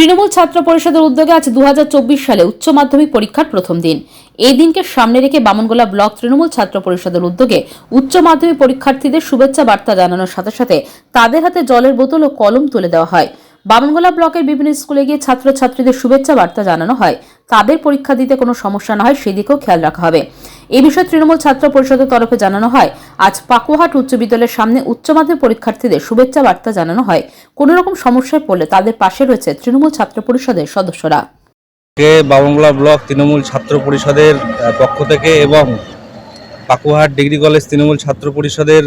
তৃণমূল ছাত্র পরিষদের উদ্যোগে আজ দুহাজার চব্বিশ সালে উচ্চ মাধ্যমিক পরীক্ষার প্রথম দিন। এই দিনকে সামনে রেখে বামনগোলা ব্লক তৃণমূল ছাত্র পরিষদের উদ্যোগে উচ্চ মাধ্যমিক পরীক্ষার্থীদের শুভেচ্ছা বার্তা জানানোর সাথে সাথে তাদের হাতে জলের বোতল ও কলম তুলে দেওয়া হয়। বামনগোলা ব্লকের বিভিন্ন স্কুলে গিয়ে ছাত্রছাত্রীদের শুভেচ্ছা বার্তা জানানো হয়। তাদের পরীক্ষা দিতে কোনো সমস্যা না হয়, সেদিকেও খেয়াল রাখা হবে। এই বিষয়ে তৃণমূল ছাত্র পরিষদের তরফে জানানো হয়, আজ পাকুহাট উচ্চ বিদ্যালয়ের সামনে উচ্চ মাধ্যমিক পরীক্ষার্থীদের শুভেচ্ছা বার্তা জানানো হয়। কোনো রকম সমস্যায় পড়লে তাদের পাশে রয়েছে তৃণমূল ছাত্র পরিষদের সদস্যরা। কে বাবংলা ব্লক তৃণমূল ছাত্র পরিষদের পক্ষ থেকে এবং পাকুহাট ডিগ্রি কলেজ তৃণমূল ছাত্র পরিষদের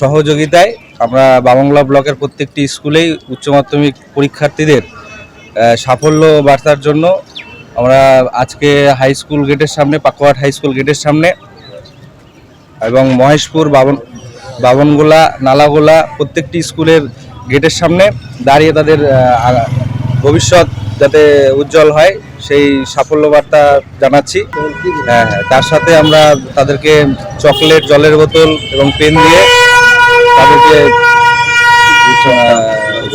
সহযোগিতায় আমরা বাবংলা ব্লকের প্রত্যেকটি স্কুলেই উচ্চ মাধ্যমিক পরীক্ষার্থীদের সাফল্য বার্তার জন্য আমরা আজকে হাই স্কুল গেটের সামনে পাকুহাট হাই স্কুল গেটের সামনে এবং মহেশপুর, বাবন, বাবনগোলা, নালাগোলা প্রত্যেকটি স্কুলের গেটের সামনে দাঁড়িয়ে তাদের ভবিষ্যৎ যাতে উজ্জ্বল হয়, সেই সাফল্য বার্তা জানাচ্ছি। হ্যাঁ হ্যাঁ তার সাথে আমরা তাদেরকে চকলেট জলের বোতল এবং পেন দিয়ে তাদেরকে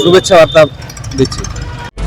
শুভেচ্ছা বার্তা দিচ্ছি।